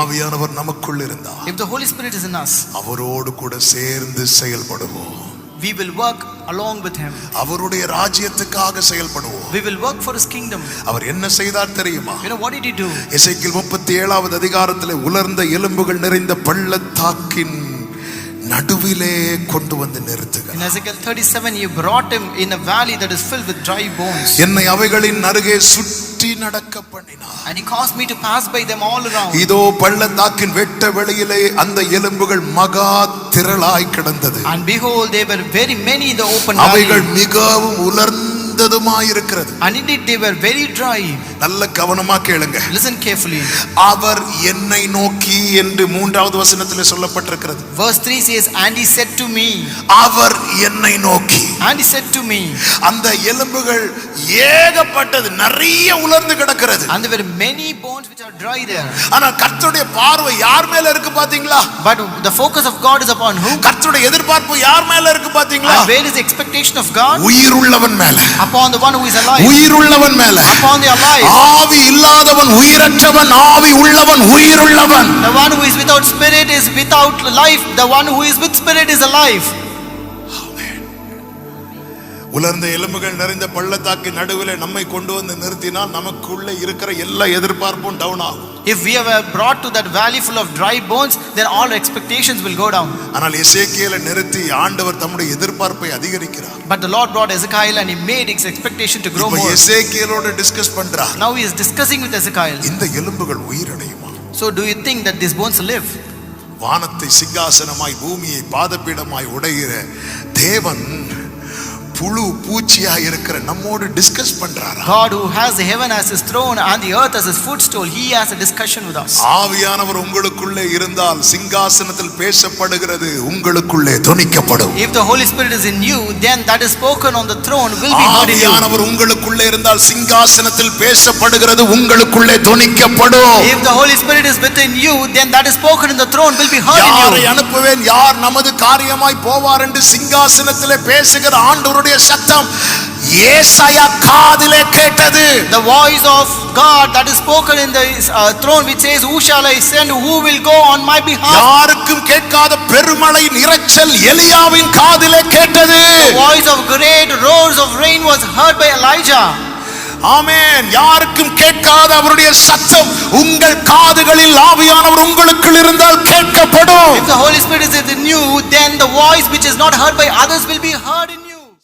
ஆவியானவர் நமக்குள் இருந்தார் If the Holy Spirit is in us, அவரோடு கூட சேர்ந்து செயல்படுவோம் we will work along with Him. அவருடைய ராஜ்யத்துக்காக செயல்படுவோம் We will work for His kingdom. அவர் என்ன செய்தார் தெரியுமா You know, what did He do? முப்பத்தி ஏழாவது அதிகாரத்திலே உலர்ந்த எலும்புகள் நிறைந்த பள்ளத்தாக்கின் நடுவிலே கொண்டு வந்து நிறுத்துகிறார் In Ezekiel 37, He brought him in a valley that is filled with dry bones. என்னை அவைகளின் அருகே சுற்றி நடக்க பண்ணினார் And He caused me to pass by them all around. இதோ பள்ளத்தாக்கின் வெட்ட வெளியிலே அந்த எலும்புகள் மகா திரளாய் கிடந்தது And behold, there were very many in the open valley. அவைகள் மிகவும் உலர்ந்ததுமாய் இருக்கிறது And indeed, they were very dry. நல்ல கவனமா கேளுங்க Listen carefully. அவர் என்னை நோக்கி என்று மூன்றாவது வசனத்தில் சொல்லப்பட்டிருக்கிறது Verse 3 says, And He said to me, அவர் என்னை நோக்கி and He said to me, அந்த எலும்புகள் ஏகப்பட்டது நிறைய உலர்ந்து கிடக்கிறது and there were many bones which are dry there. ஆனா கர்த்தருடைய பார்வை யார் மேல இருக்கு பாத்தீங்களா But the focus of God is upon whom? கர்த்தருடைய எதிர்பார்ப்பு யார் மேல இருக்கு பாத்தீங்களா where is the expectation of God? உயிர் உள்ளவன் மேல Upon the one who is alive. உயிர் உள்ளவன் மேல Upon the alive. ஆவி இல்லாதவன் உயிரற்றவன் ஆவி உள்ளவன் உயிர் உள்ளவன் The one who is without spirit is without life. The one who is with spirit is alive. உலர்ந்த எலும்புகள் நிறைந்த பள்ளத்தாக்கு நடுவில் நம்மை கொண்டு வந்து நிறுத்தினால் நமக்குள்ள இருக்கிற எல்லா எதிர்பார்ப்பும் டவுன் ஆகும் If we were brought to that valley full of dry bones, then all expectations will go down. ஆனால் எசேக்கியேலை நிறுத்தி ஆண்டவர் தம்முடைய எதிர்பார்ப்பை அதிகரிக்கிறார் But the Lord brought Ezekiel and he made his expectation to grow இப்ப more. எசேக்கியேலோட discuss பண்றார் Now he is discussing with Ezekiel. இந்த எலும்புகள் உயிரடையுமா So do you think that these bones live? வானத்தை சிங்காசனமாய் பூமியை பாதபீடமாய் உடைகிற தேவன் புழு பூச்சியாய் இருக்கிற நம்மோடு டிஸ்கஸ் பண்றாரா God who has the heaven as his throne and the earth as his footstool, he has a discussion with us. ஆவியானவர் உங்களுக்குள்ளே இருந்தால் சிங்காசனத்தில் பேசப்படுகிறது உங்களுக்குள்ளே துணிக்கப்படும் If the Holy Spirit is in you, then that is spoken on the throne will be heard in you. ஆவியானவர் உங்களுக்குள்ளே இருந்தால் சிங்காசனத்தில் பேசப்படுகிறது உங்களுக்குள்ளே துணிக்கப்படும் If the Holy Spirit is within you, then that is spoken in the throne will be heard in யாரை you. அனுப்புவேன் யார் நமது காரியமாய் போவார் என்று சிங்காசனத்திலே பேசுகிற ஆண்டவருடைய சத்தம் ஏசாயா காதிலே கேட்டது The voice of God that is spoken in the uh, throne which says, Who shall I send? Who will go on my behalf? யாருக்கும் கேட்காத பெருமழை இரைச்சல் எலியாவின் காதிலே கேட்டது The voice of great roars of rain was heard by Elijah. ஆமென் யாருக்கும் கேட்காத அவருடைய சத்தம் உங்கள் காதுகளில் ஆவியானவர் உங்களுக்குள் இருந்தால் கேட்கப்படும் If the Holy Spirit is in you, then the voice which is not heard by others will be heard in